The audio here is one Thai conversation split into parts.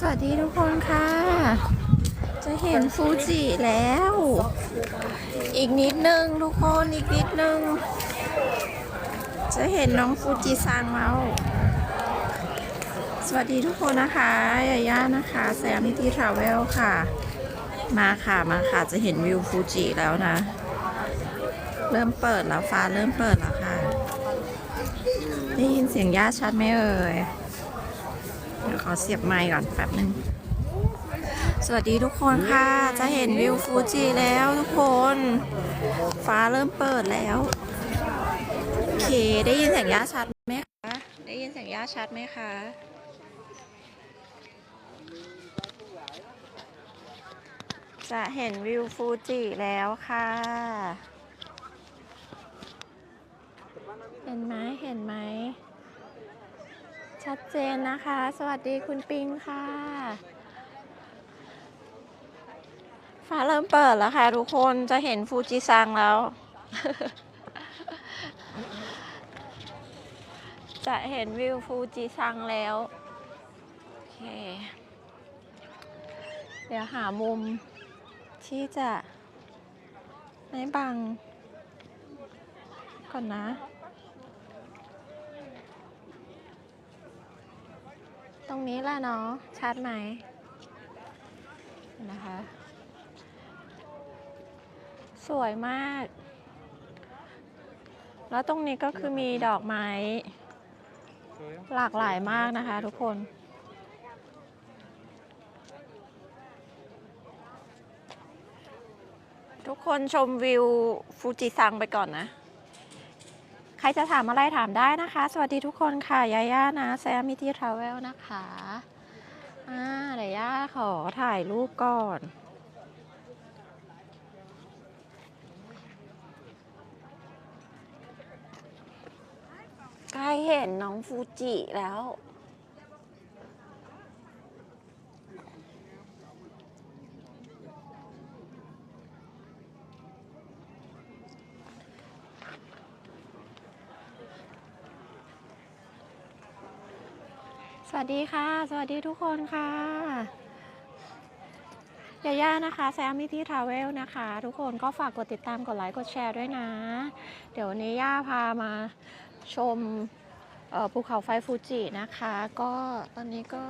สวัสดีทุกคนค่ะ จะเห็นฟูจิแล้ว อีกนิดนึงทุกคนอีกนิดนึง จะเห็นน้องฟูจิซังแล้ว สวัสดีทุกคนนะคะยาย่านะคะแซมมิตี้ทราเวลค่ะ มาค่ะมาค่ะจะเห็นวิวฟูจิแล้วนะ เริ่มเปิดแล้วฟ้าเริ่มเปิดแล้วค่ะ ได้ยินเสียงย่าชัดไหมเอ่ย อเสียบไมค์ก่อนแป๊บนึง สวัสดีทุกคนค่ะ จะเห็นวิวฟูจิแล้วทุกคน ฟ้าเริ่มเปิดแล้ว โอเค ได้ยินเสียงย่าชัดไหมคะ ได้ยินเสียงย่าชัดไหมคะจะเห็นวิวฟูจิแล้วค่ะ เห็นไหมเห็นไหม ชัดเจนนะคะ สวัสดีคุณปิงค่ะ ฟ้าเริ่มเปิดแล้วค่ะทุกคนจะเห็นฟูจิซังแล้ว จะเห็นวิวฟูจิซังแล้ว โอเค เดี๋ยวหามุมที่จะไม่บังก่อนนะ ตรงนี้แหละเนาะชัดไหมนะคะ สวยมาก แล้วตรงนี้ก็คือมีดอกไม้ หลากหลายมากนะคะทุกคนทุกคนชมวิวฟูจิซังไปก่อนนะ รจะถามอะไรถามได้นะคะ สวัสดีทุกคนค่ะยาย่านะแซมมิตี้ทราเวลนะคะอ่าเดี๋ยวย่าขอถ่ายรูปก่อนใกล้เห็นน้องฟูจิแล้ว สวัสดีค่ะ สวัสดีทุกคนค่ะยาย่านะคะแซมมิที่ทราเวลนะคะ ทุกคนก็ฝากกดติดตามกดไลค์กดแชร์ด้วยนะ เดี๋ยวนี้ย่าพามาชมภูเขาไฟฟูจินะคะ ก็ตอนนี้ก็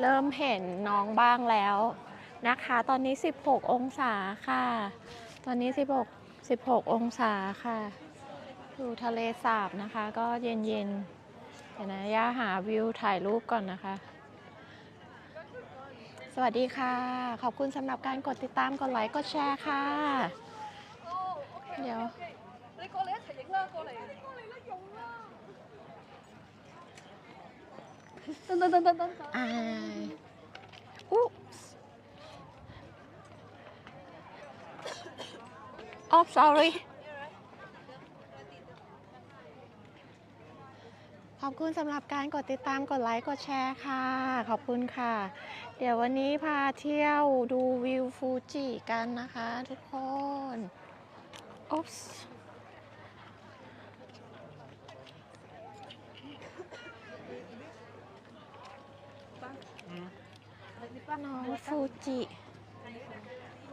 เริ่มเห็นน้องบ้างแล้วนะคะ ตอนนี้ 16 องศาค่ะ ตอนนี้ 16 16 องศาค่ะ ดูทะเลสาบนะคะ ก็เย็นๆเดี๋ยวนะย่าหาวิวถ่ายรูปก่อนนะคะ สวัสดีค่ะ ขอบคุณสำหรับการกดติดตามกดไลค์กดแชร์ค่ะ เดี๋ยว 你过嚟一齐影啦，过嚟。过嚟啦，用啦。等等等等等等。 อ่าอุ๊บอ๋อ sorry ขอบคุณสำหรับการกดติดตามกดไลค์กดแชร์ค่ะ ขอบคุณค่ะ เดี๋ยววันนี้พาเที่ยวดูวิวฟูจิกันนะคะทุกคนอ๊บสน้องฟูจิ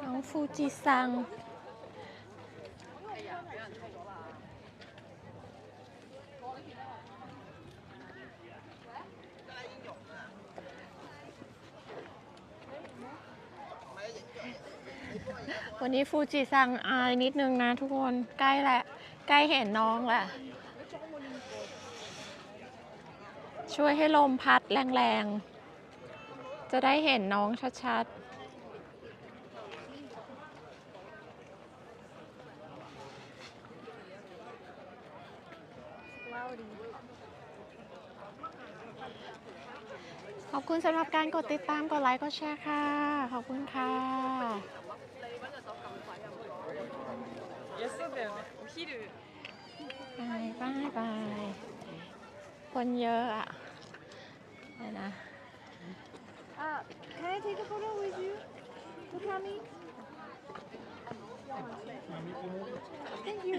น้องฟูจิซัง วันนี้ฟูจิซังอายนิดนึงนะทุกคนใกล้แหละ ใกล้เห็นน้องแหละ ช่วยให้ลมพัดแรงๆ จะได้เห็นน้องชัดๆขอบคุณสำหรับการกดติดตาม กดไลค์ กดแชร์ค่ะ ขอบคุณค่ะ休ん切るบายบายบายคนเยอะอะเนี่ยนะ can I take a photo with you? Look a me. Thank you.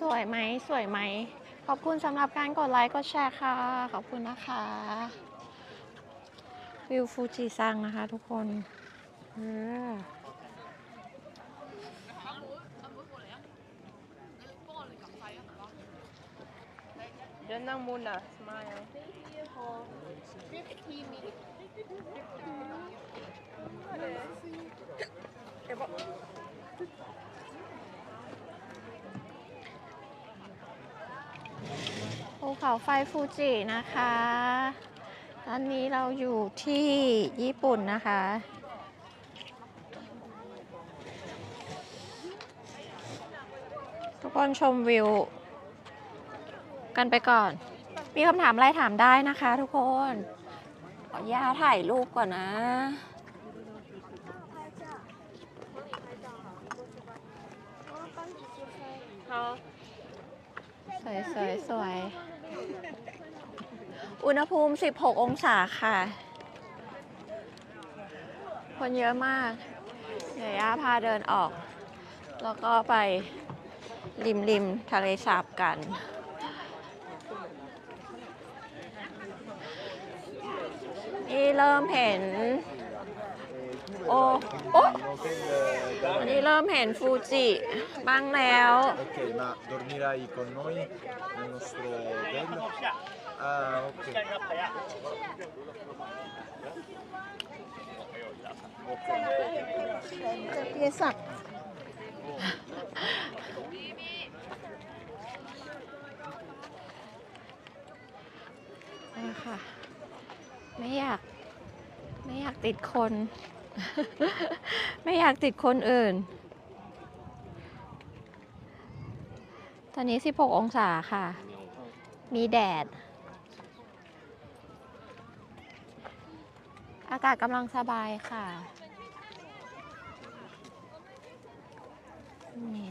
สวยไหม สวยไหม ขอบคุณสำหรับการกดไลค์ กดแชร์ค่ะ ขอบคุณนะคะ วิวฟูจิซังนะคะทุกคนเดินนั่งมุนอะสมายภูเขาไฟฟูจินะคะ อันนี้เราอยู่ที่ญี่ปุ่นนะคะ ทุกคนชมวิว กันไปก่อน มีคำถามอะไรถามได้นะคะทุกคน ขออนุญาถ่ายรูปก่อนนะ。สวยสวยสวย อุณหภูมิ 16 องศาค่ะ คนเยอะมาก เดี๋ยวย่าพาเดินออก แล้วก็ไปริมริมทะเลสาบกัน นี่เริ่มเห็น โอ้โอ้วันนี้เริ่มเห็นฟูจิบ้างแล้ว Ok, ma dormirai con noi nel nostro hotel? Ah, ok. Ok. จะเปียสักนี่ค่ะ ไม่อยาก ไม่อยากติดคน ไม่อยากติดคนอื่น ตอนนี้ 16 องศาค่ะ มีแดดากาศกำลังสบายค่ะนี่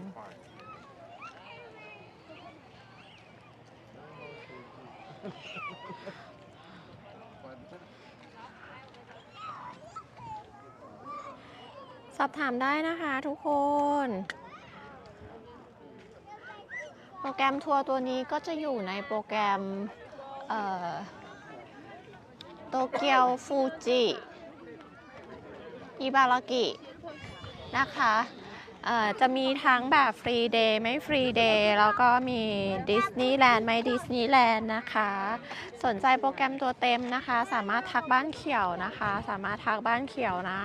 สอบถามได้นะคะทุกคน โปรแกรมทัวร์ตัวนี้ก็จะอยู่ในโปรแกรม โตเกียวฟูจิอิบารากินะคะจะมีทั้งแบบฟรีเดย์ไม่ฟรีเดย์แล้วก็มีดิสนีย์แลนด์ไม่ดิสนีย์แลนด์นะคะ สนใจโปรแกรมตัวเต็มนะคะ สามารถทักบ้านเขียวนะคะ สามารถทักบ้านเขียวนะ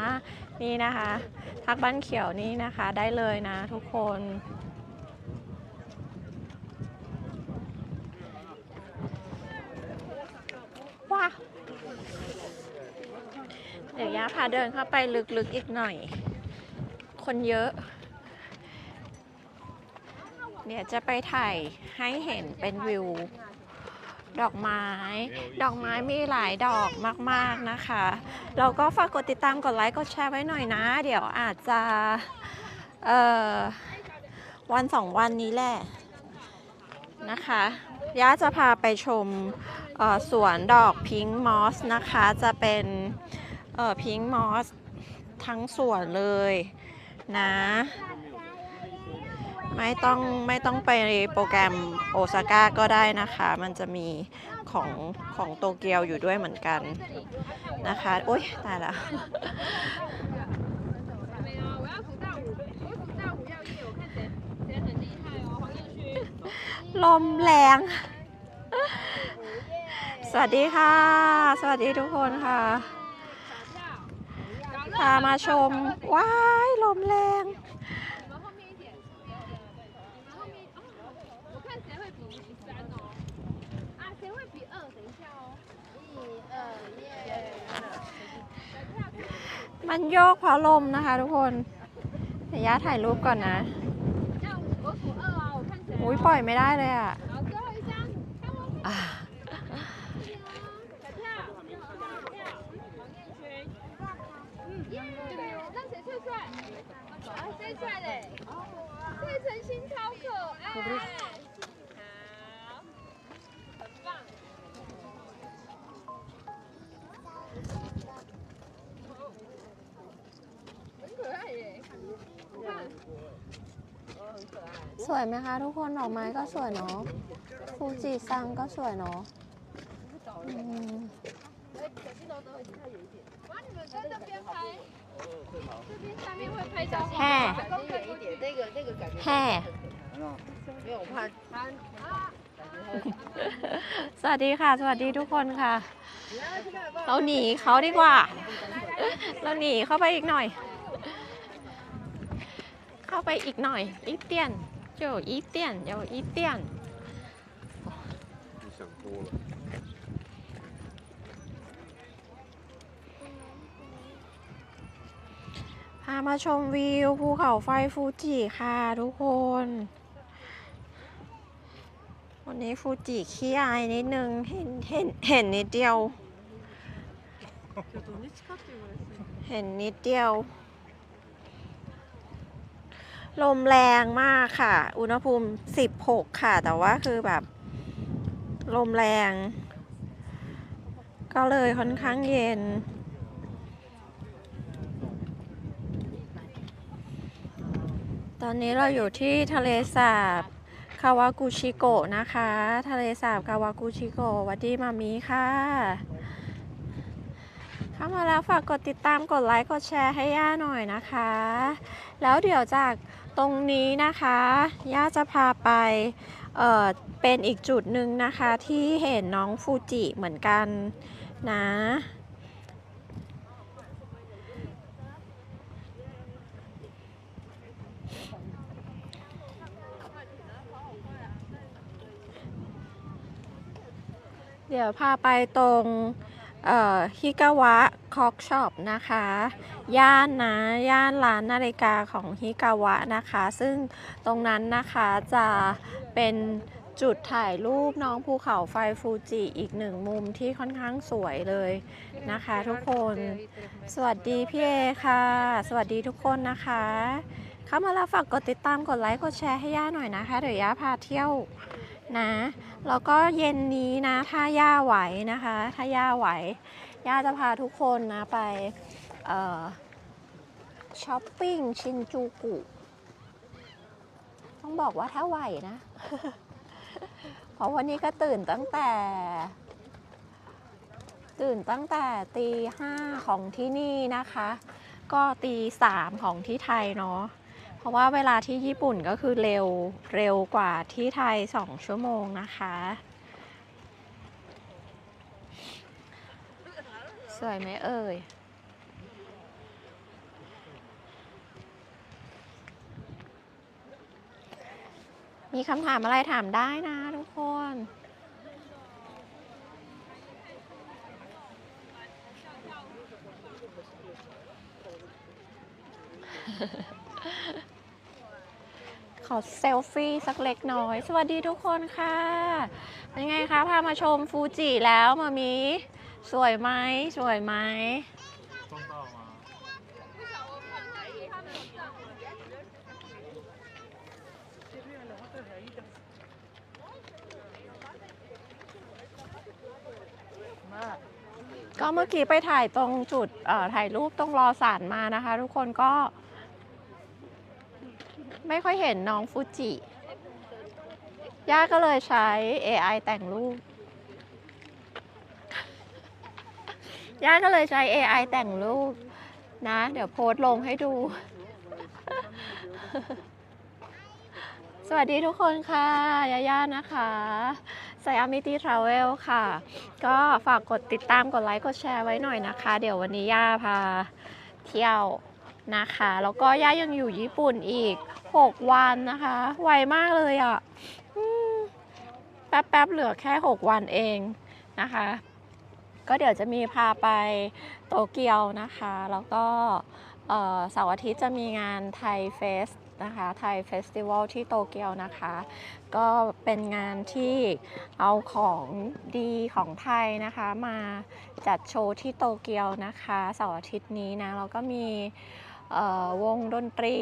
นี่นะคะ ทักบ้านเขียวนี่นะคะได้เลยนะทุกคนว้า เดี๋ยวย่าพาเดินเข้าไปลึกๆอีกหน่อย คนเยอะ เดี๋ยวจะไปถ่ายให้เห็นเป็นวิว ดอกไม้ ดอกไม้มีหลายดอกมากๆนะคะ แล้วก็ฝากกดติดตามกดไลค์กดแชร์ไว้หน่อยนะ เดี๋ยวอาจจะเอ่อวันสองวันนี้แหละนะคะย่าจะพาไปชมสวนดอกพิงค์มอสนะคะ จะเป็น เออพิงมอสทั้งส่วนเลยนะ ไม่ต้องไม่ต้องไปโปรแกรมโอซาก้าก็ได้นะคะ มันจะมีของของโตเกียวอยู่ด้วยเหมือนกันนะคะโอ้ยตายแล้วลมแรง สวัสดีค่ะ สวัสดีทุกคนค่ะ พามาชม ว้ายลมแรง มันโยกเพราะลมนะคะทุกคนระย่าถ่ายรูปก่อนนะ อุ้ยปล่อยไม่ได้เลยอะ 啊，最帅嘞！这陈星超可爱。好，很棒。很可爱耶！你看，哦，很可爱。 สวยไหมคะทุกคนดอกไม้ก็สวยเนาะฟูจิซังก็สวยเนาะอืม 哇，你们在这边拍，这边 下面会拍照，嗨，一，สวัสดีค่ะ สวัสดีทุกคนค่ะ เราหนีเขาดีกว่า เราหนีเข้าไปอีกหน่อย เข้าไปอีกหน่อย อีเตียนเจ้าอีเตียนเจ้าอีเตียน พามาชมวิวภูเขาไฟฟูจิค่ะทุกคน วันนี้ฟูจิขี้อายนิดนึง เห็นเห็นเห็นนิดเดียว เห็นนิดเดียว ลมแรงมากค่ะ อุณหภูมิ 16 ค่ะ แต่ว่าคือแบบ ลมแรง ก็เลยค่อนข้างเย็น ตอนนี้เราอยู่ที่ทะเลสาบคาวากุชิโกะนะคะ ทะเลสาบคาวากุชิโกะวัดดีมามีค่ะ เข้ามาแล้วฝากกดติดตามกดไลค์กดแชร์ให้ย่าหน่อยนะคะ แล้วเดี๋ยวจากตรงนี้นะคะ ย่าจะพาไปเอ่อเป็นอีกจุดหนึ่งนะคะที่เห็นน้องฟูจิเหมือนกันนะ เดี๋ยวพาไปตรงฮิกาวะคอกช็อปนะคะ ย่านนะย่านร้านนาฬิกาของฮิกาวะนะคะ ซึ่งตรงนั้นนะคะจะเป็นจุดถ่ายรูปน้องภูเขาไฟฟูจิอีกหนึ่งมุมที่ค่อนข้างสวยเลยนะคะทุกคน สวัสดีพี่เอค่ะ สวัสดีทุกคนนะคะ เข้ามาแล้วฝากกดติดตามกดไลค์กดแชร์ให้ย่าหน่อยนะคะ เดี๋ยวย่าพาเที่ยว นะแล้วก็เย็นนี้นะถ้าย่าไหวนะคะ ถ้าย่าไหวย่าจะพาทุกคนนะไปช้อปปิ้งชินจูกุต้องบอกว่าถ้าไหวนะ เพราะวันนี้ก็ตื่นตั้งแต่ ตื่นตั้งแต่ตีห้าของที่นี่นะคะ ก็ตีสามของที่ไทยเนาะ ราะว่าเวลาที่ญี่ปุ่นก็คือเร็วเร็วกว่าที่ไทย 2 ชั่วโมงนะคะ สวยไหมเอ่ยมีคำถามอะไรถามได้นะทุกคน ขอเซลฟี่สักเล็กน้อย สวัสดีทุกคนค่ะ เป็นไงคะ พามาชมฟูจิแล้วมามี สวยไหมสวยไหมก็เมื่อกี้ไปถ่ายตรงจุดถ่ายรูปตรงรอสารมานะคะ ทุกคนก็ ไม่ค่อยเห็นน้องฟูจิ ย่าก็เลยใช้ AI แต่งรูป ย่าก็เลยใช้ AI แต่งรูปนะ เดี๋ยวโพสต์ลงให้ดู สวัสดีทุกคนค่ะ ย่าย่านะคะไซอามิตี้ทราเวลค่ะ ก็ฝากกดติดตามกดไลค์ กดแชร์ไว้หน่อยนะคะ เดี๋ยววันนี้ย่าพาเที่ยว นะคะ แล้วก็ย่ายังอยู่ญี่ปุ่นอีก 6 วันนะคะ ไวมากเลยอะ่ะแป๊บๆเหลือแค่ 6 วันเองนะคะ ก็เดี๋ยวจะมีพาไปโตเกียวนะคะ แล้วก็เสาร์อาทิตย์จะมีงานไทยเฟสนะคะไทยเฟสติวัลที่โตเกียวนะคะ ก็เป็นงานที่เอาของดีของไทยนะคะ มาจัดโชว์ที่โตเกียวนะคะเสาร์อาทิตย์นี้นะแล้วก็มี วงดนตรี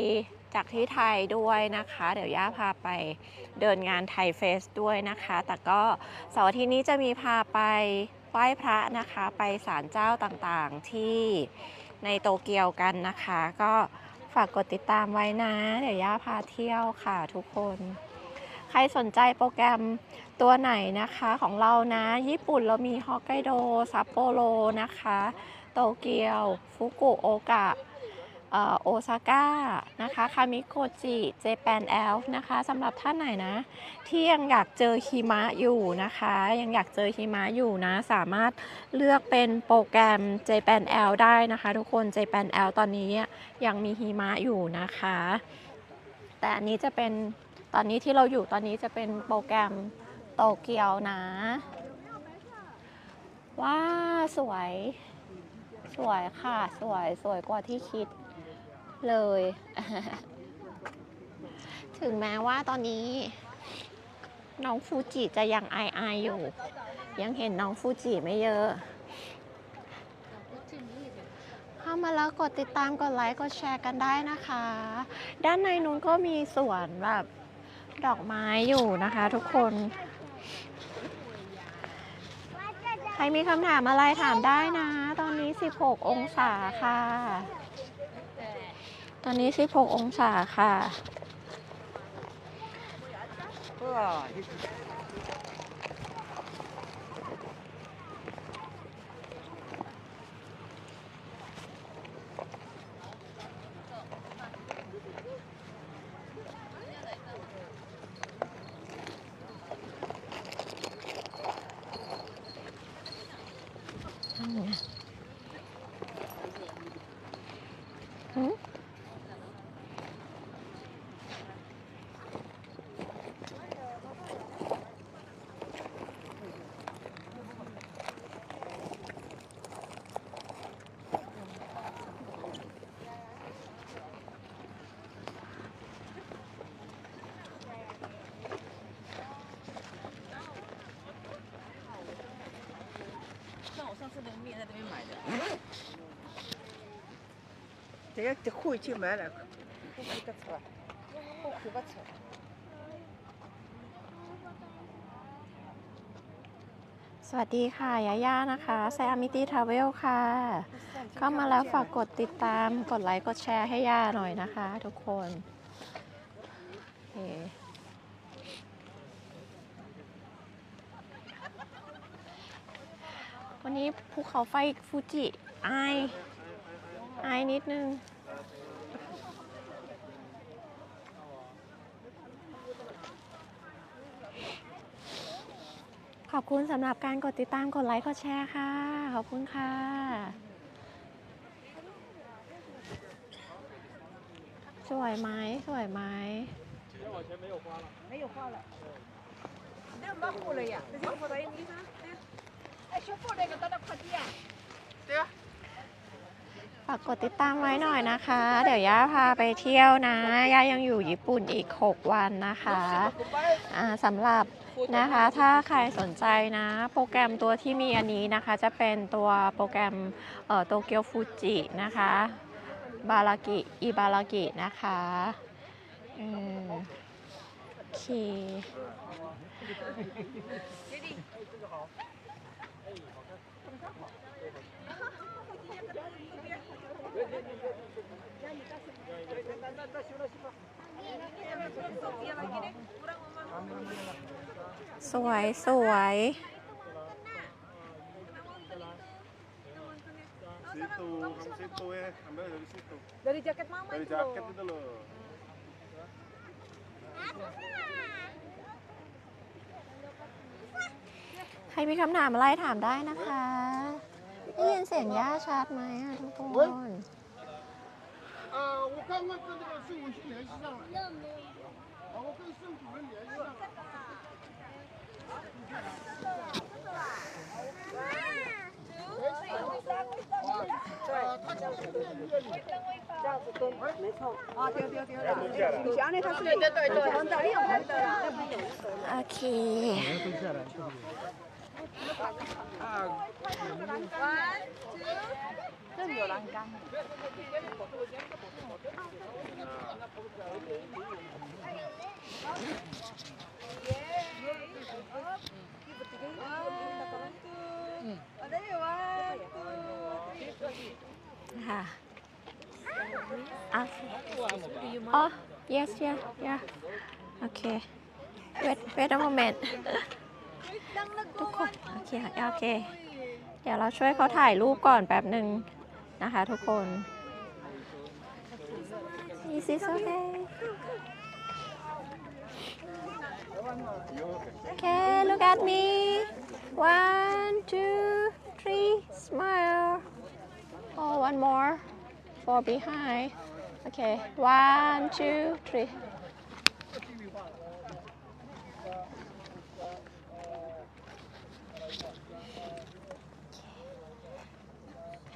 จากที่ไทยด้วยนะคะ เดี๋ยวย่าพาไปเดินงานไทยเฟสด้วยนะคะ แต่ก็เสาร์อาทิตย์นี้จะมีพาไปไหว้พระนะคะ ไปศาลเจ้าต่างๆที่ในโตเกียวกันนะคะ ก็ฝากกดติดตามไว้นะ เดี๋ยวย่าพาเที่ยวค่ะทุกคน ใครสนใจโปรแกรมตัวไหนนะคะของเรานะ ญี่ปุ่นเรามีฮอกไกโดซัปโปโรนะคะ โตเกียว ฟุกุโอกะ โอซาก้านะคะคามิโกจิเจแปนแอลนะคะสำหรับท่านไหนนะ ที่ยังอยากเจอหิมะอยู่นะคะ ยังอยากเจอหิมะอยู่นะ สามารถเลือกเป็นโปรแกรม Japan L ได้นะคะ ทุกคน Japan L ตอนนี้ยังมีหิมะอยู่นะคะ แต่อันนี้จะเป็นตอนนี้ที่เราอยู่ตอนนี้จะเป็นโปรแกรมโตเกียวนะว้าสวย สวยค่ะ สวยสวยกว่าที่คิด เลย ถึงแม้ว่าตอนนี้ น้องฟูจิจะยังอายอายอยู่ ยังเห็นน้องฟูจิไม่เยอะเข้ามาแล้วกดติดตามกดไลค์กดแชร์กันได้นะคะ ด้านในนู้นก็มีสวนแบบดอกไม้อยู่นะคะทุกคน ใครมีคำถามอะไรถามได้นะ ตอนนี้ 16 องศาค่ะ ตอนนี้ 16 องศาค่ะ 这个这回去买了，我买个车，我开个车。 สวัสดีค่ะ ยาย่านะคะแซมมิตี้ทราเวลค่ะ เข้ามาแล้วฝากกดติดตาม กดไลค์ กดแชร์ให้ย่าหน่อยนะคะ ทุกคนโอเค ันนี้ภูเขาไฟฟูจิอายอนิดนึง ขอบคุณสำหรับการกดติดตามกดไลค์กดแชร์ค่ะ ขอบคุณค่ะ สวยไหมสวยไหม没有花了。没有花了。那么苦了呀？这是我的，你看。 ฝากกดติดตามไว้หน่อยนะคะ เดี๋ยวย่าพาไปเที่ยวนะ ย่ายังอยู่ญี่ปุ่นอีก 6 วันนะคะอ่าสำหรับนะคะถ้าใครสนใจนะ โปรแกรมตัวที่มีอันนี้นะคะ จะเป็นตัวโปรแกรมโตเกียวฟูจินะคะ บารากิอิบารากินะคะอืมโอเค สวยสวย Situ, kamu situ ya, ambil dari situ. Dari jaket mama Dari itu jaket loh. itu loh. ใครมีคำถามอะไรถามได้นะคะ ได้ยินเสียงย่าชัดไหมอะทุกคน 啊，我刚刚跟那个税务局联系上了。啊，我跟税务主任联系上了。 对，他对，这样子对，没错，啊对对对对，是啊，你他对对，这有？OK。one two 这有栏杆。 ค่ะโอเค Oh yes yeah yeah okay wait wait a moment ทุกคนโอเคโอเค เดี๋ยวเราช่วยเขาถ่ายรูปก่อนแป๊บหนึ่งนะคะทุกคน Is this okay? Okay, look at me. One, two, three, smile. Oh, one more for behind. Okay, one, two, three.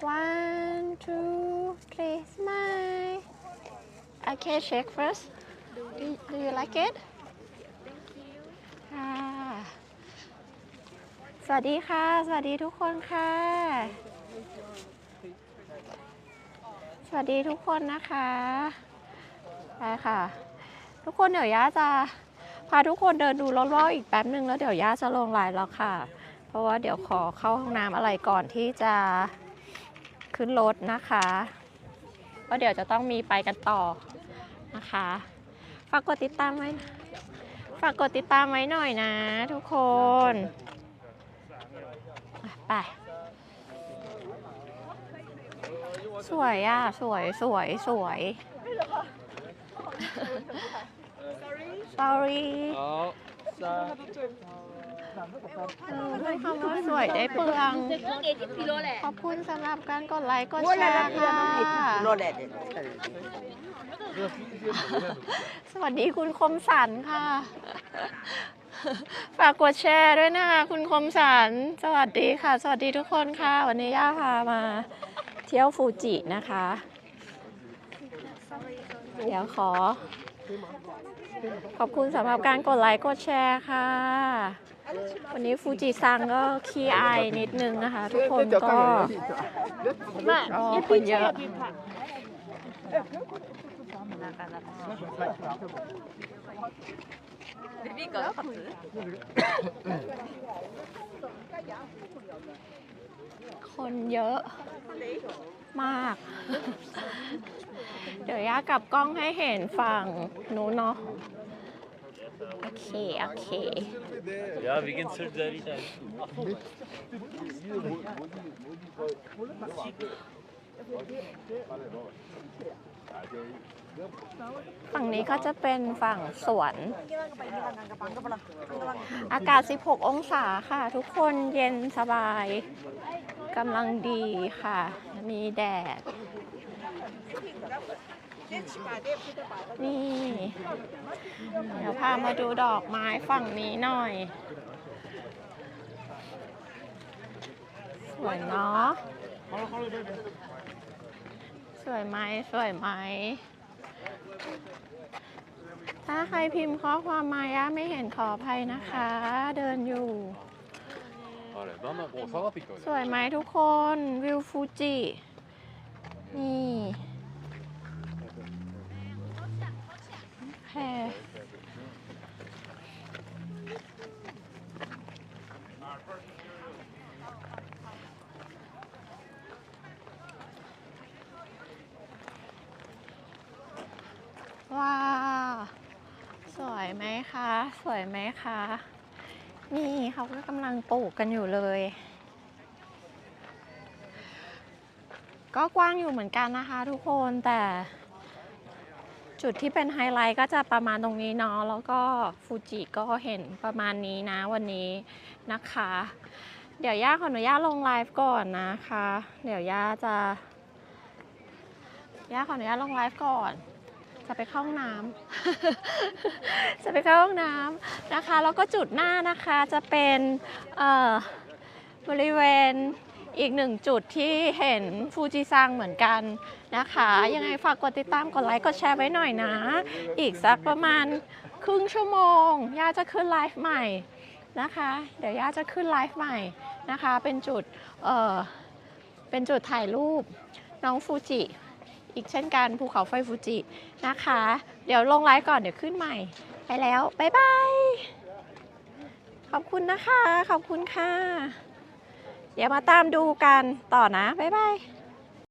One, two, three, smile. Okay, shake first. Do, do you like it? ค่ะสวัสดีค่ะ สวัสดีทุกคนค่ะ สวัสดีทุกคนนะคะไปค่ะ ทุกคนเดี๋ยวย่าจะพาทุกคนเดินดูรอบๆอีกแป๊บนึงแล้วเดี๋ยวย่าจะลงไลน์แล้วค่ะ เพราะว่าเดี๋ยวขอเข้าห้องน้ำอะไรก่อนที่จะขึ้นรถนะคะเพราะเดี๋ยวจะต้องมีไปกันต่อนะคะ ฝากกดติดตามไว้ฝากกดติดตามไว้หน่อยนะทุกคน ไป สวยอะ สวยสวยสวย sorry 好，三。เออด้วยคำว่าสวยได้เปลือง ขอบคุณสำหรับการกดไลค์กดแชร์ค่ะ สวัสดีคุณคมสันค่ะ ฝากกดแชร์ด้วยนะคะคุณคมสัน สวัสดีค่ะ สวัสดีทุกคนค่ะ วันนี้ย่าพามา เที่ยวฟูจินะคะ เดี๋ยวขอ ขอบคุณสำหรับการกดไลค์กดแชร์ค่ะ วันนี้ฟูจิซังก็ขี้อายนิดนึงนะคะ ทุกคนก็อ๋อคนเยอะ คนเยอะมาก เดี๋ยวย่ากลับกล้องให้เห็นฝั่งนู้นเนาะ โอเค โอเค Yeah, we can sırtları da. ฝั่งนี้ก็จะเป็นฝั่งสวน อากาศ 16 องศาค่ะ ทุกคนเย็นสบายกำลังดีค่ะ มีแดด นี่ เดี๋ยวพามาดูดอกไม้ฝั่งนี้หน่อย สวยเนาะ สวยไหมสวยไหม ถ้าใครพิมพ์ข้อความมาย่าไม่เห็นขออภัยนะคะ เดินอยู่ あれ、だんだんこう下がってきた สวยไหมทุกคน วิวฟูจิ นี่โอเค คะ สวยไหมคะ นี่เขาก็กำลังปลูกกันอยู่เลย ก็กว้างอยู่เหมือนกันนะคะทุกคนแต่จุดที่เป็นไฮไลท์ก็จะประมาณตรงนี้เนาะแล้วก็ฟูจิก็เห็นประมาณนี้นะวันนี้นะคะ เดี๋ยวย่าขออนุญาตลงไลฟ์ก่อนนะคะ เดี๋ยวย่าจะย่าขออนุญาตลงไลฟ์ก่อน จะไปเข้าห้องน้ำ จะไปเข้าห้องน้ำนะคะ แล้วก็จุดหน้านะคะจะเป็นบริเวณอีกหนึ่งจุดที่เห็นฟูจิซังเหมือนกันนะคะ ยังไงฝากกดติดตามกดไลค์กดแชร์ไว้หน่อยนะ อีกสักประมาณครึ่งชั่วโมง ย่าจะขึ้นไลฟ์ใหม่นะคะ เดี๋ยวย่าจะขึ้นไลฟ์ใหม่นะคะ เป็นจุดเออเป็นจุดถ่ายรูปน้องฟูจิ อีกเช่นกันภูเขาไฟฟูจินะคะ เดี๋ยวลงไลฟ์ก่อนเดี๋ยวขึ้นใหม่ ไปแล้วบ๊ายบายขอบคุณนะคะ ขอบคุณค่ะ เดี๋ยวมาตามดูกันต่อนะบ๊ายบาย